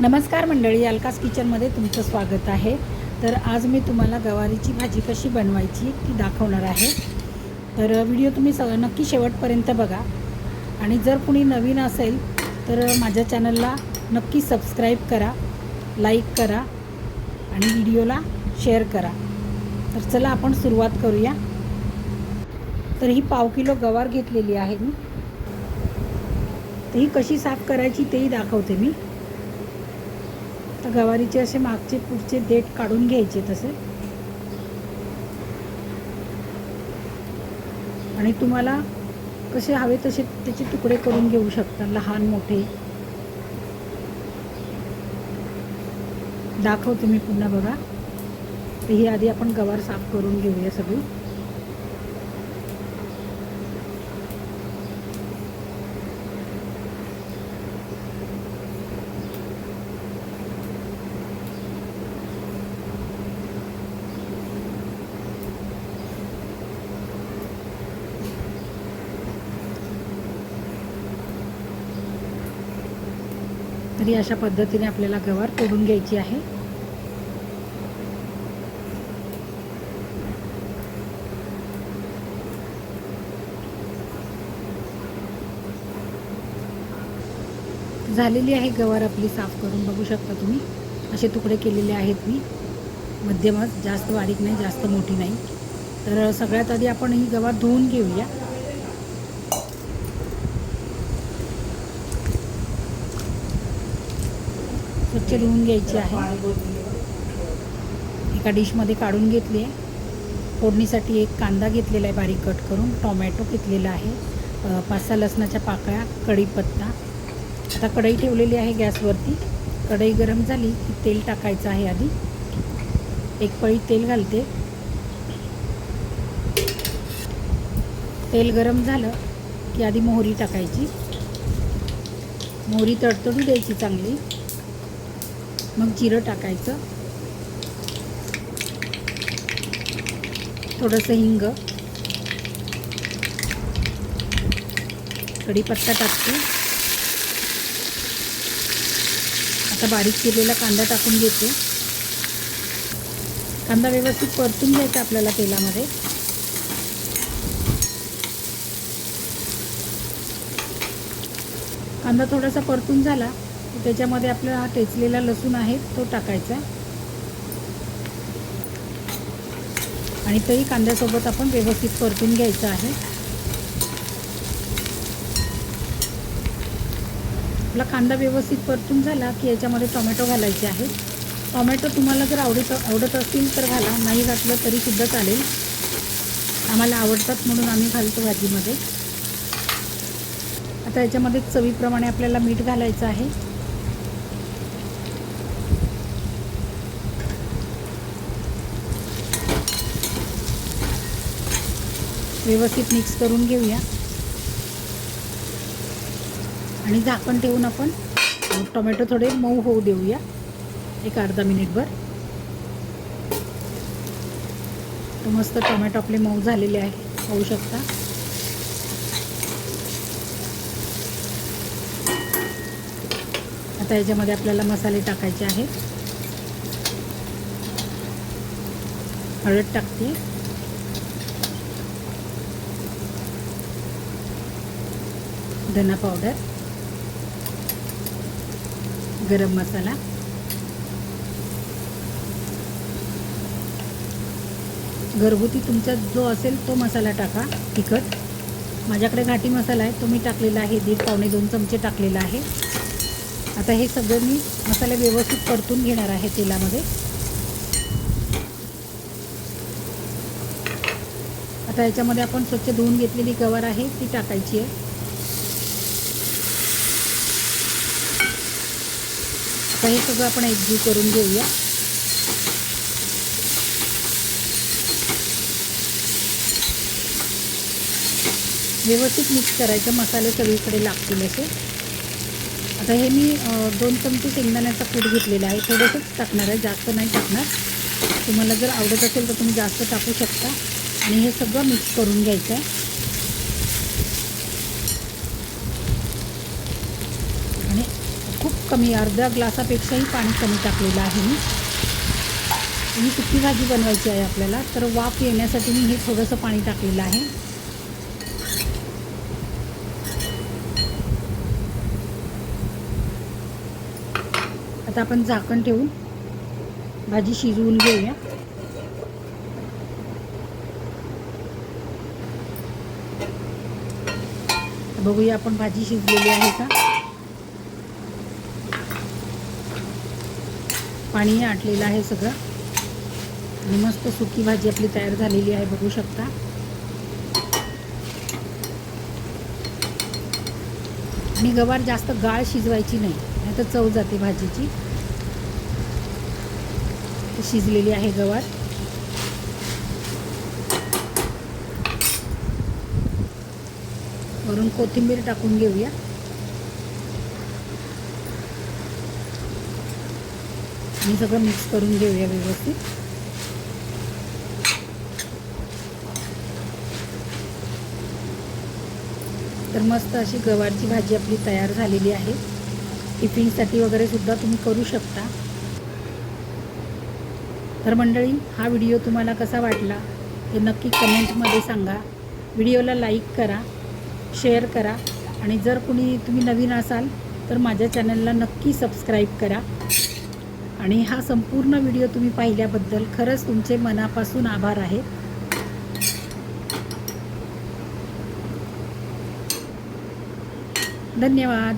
नमस्कार मंडळी अलकास किचनमध्ये तुमचं स्वागत आहे. तर आज मी तुम्हाला गवारीची भाजी कशी बनवायची ती दाखवणार आहे. तर व्हिडिओ तुम्ही स नक्की शेवटपर्यंत बघा. आणि जर कुणी नवीन असेल तर माझ्या चॅनलला नक्की सबस्क्राईब करा लाईक करा आणि व्हिडिओला शेअर करा. तर चला आपण सुरुवात करूया. तर ही पाव किलो गवार घेतलेली आहे मी. तर ही कशी साफ करायची तेही दाखवते मी. तर गवारीचे असे मागचे पुढचे देठ काढून घ्यायचे तसे. आणि तुम्हाला कसे हवे तसे त्याचे तुकडे करून घेऊ शकता लहान मोठे. दाखवते मी पुन्हा बघा. तर ही आधी आपण गवार साफ करून घेऊया सगळी. अगदी अशा पद्धतीने आपल्याला गवार तोडून घ्यायची आहे. झालेली आहे गवार आपली साफ करून बघू शकता तुम्ही. असे तुकडे केलेले आहेत मी. मध्यमच जास्त बारीक नाही जास्त मोठी नाही. तर सगळ्यात आधी आपण ही गवार धुवून घेऊया. स्वच्छ धुवून घ्यायची आहे. एका डिशमध्ये काढून घेतली आहे. फोडणीसाठी एक कांदा घेतलेला आहे बारीक कट करून. टोमॅटो घेतलेला आहे. पाच सहा लसणाच्या पाकळ्या कढीपत्ता. आता कढई ठेवलेली आहे गॅसवरती. कढई गरम झाली की तेल टाकायचं आहे आधी. एक पळी तेल घालते. तेल गरम झालं की आधी मोहरी टाकायची. मोहरी तडतडू द्यायची चांगली. मग जिरं टाकायचं. थोडंसं हिंग. कढीपत्ता टाकते. आता बारीक केलेला कांदा टाकून घेते. कांदा व्यवस्थित परतून घ्यायचा आपल्याला तेलामध्ये. कांदा थोडासा परतून झाला. त्याच्यामध्ये आपला हा टेचलेला लसूण आहे तो टाकायचा. आणि तोही कांद्यासोबत आपण व्यवस्थित परतून घ्यायचा आहे. आपला कांदा व्यवस्थित परतून झाला की याच्यामध्ये टोमॅटो घालायचे आहे टोमॅटो तुम्हाला जर आवडत आवडत असतील तर घाला नाही घातलं तरीसुद्धा चालेल. आम्हाला आवडतात म्हणून आम्ही घालतो भाजीमध्ये. आता याच्यामध्ये चवीप्रमाणे आपल्याला मीठ घालायचं आहे. व्यवस्थित मिक्स करून घेऊया. आणि झाकण ठेवून आपण टोमॅटो थोडे मऊ होऊ देऊया. एक अर्धा मिनिटभर. तर मस्त टोमॅटो आपले मऊ झालेले आहे. पाहू शकता. आता याच्यामध्ये आपल्याला मसाले टाकायचे आहेत. हळद टाकते. धना पावडर गरम मसाला घरगुती तुमचा जो असेल तो मसाला टाका तिखट. माझ्याकडे घाटी मसाला आहे तो मी टाकलेला आहे दीड पावणे दोन चमचे टाकलेला आहे. आता हे सगळं मी मसाले व्यवस्थित परतून घेणार आहे तेलामध्ये. आता याच्यामध्ये आपण स्वच्छ धुवून घेतलेली गवार आहे ती टाकायची आहे. आता हे सगळं आपण एकजीव करून घेऊया. व्यवस्थित मिक्स करायचं मसाले सगळीकडे लागतील असे. आता हे मी दोन चमचे शेंगदाण्याचा कूट घेतलेला आहे. थोडंसंच टाकणार आहे जास्त नाही टाकणार. तुम्हाला जर आवडत असेल तर तुम्ही जास्त टाकू शकता. आणि हे सगळं मिक्स करून घ्यायचं आहे आणि खूप कमी अर्ध्या ग्लासापेक्षाही पाणी कमी टाकलेलं आहे. मी ही सुकी भाजी बनवायची आहे आपल्याला तर वाफ येण्यासाठी मी हे थोडंसं पाणी टाकलेलं आहे. आता आपण झाकण ठेवून भाजी शिजवून घेऊया. बघूया आपण भाजी शिजलेली आहे का? पाणी आटलेलं आहे सगळं. आणि मस्त सुकी भाजी आपली तयार झालेली आहे बघू शकता. आणि गवार जास्त गाळ शिजवायची नाही नाही तर चव जाते भाजीची. शिजलेली आहे गवार. वरून कोथिंबीर टाकून घेऊया. आणि सगळं मिक्स करून घेऊया व्यवस्थित. तर मस्त अशी गवारची भाजी आपली तयार झालेली आहे. टिफिनसाठी वगैरे सुद्धा तुम्ही करू शकता. तर मंडळी हा व्हिडिओ तुम्हाला कसा वाटला ते नक्की कमेंटमध्ये सांगा. व्हिडिओला लाईक करा शेअर करा आणि जर कुणी तुम्ही नवीन असाल तर माझ्या चॅनलला नक्की सबस्क्राईब करा. आणि हा संपूर्ण व्हिडिओ तुम्ही पाहिल्याबद्दल खरंच तुमचे मनापासून आभार आहे. धन्यवाद.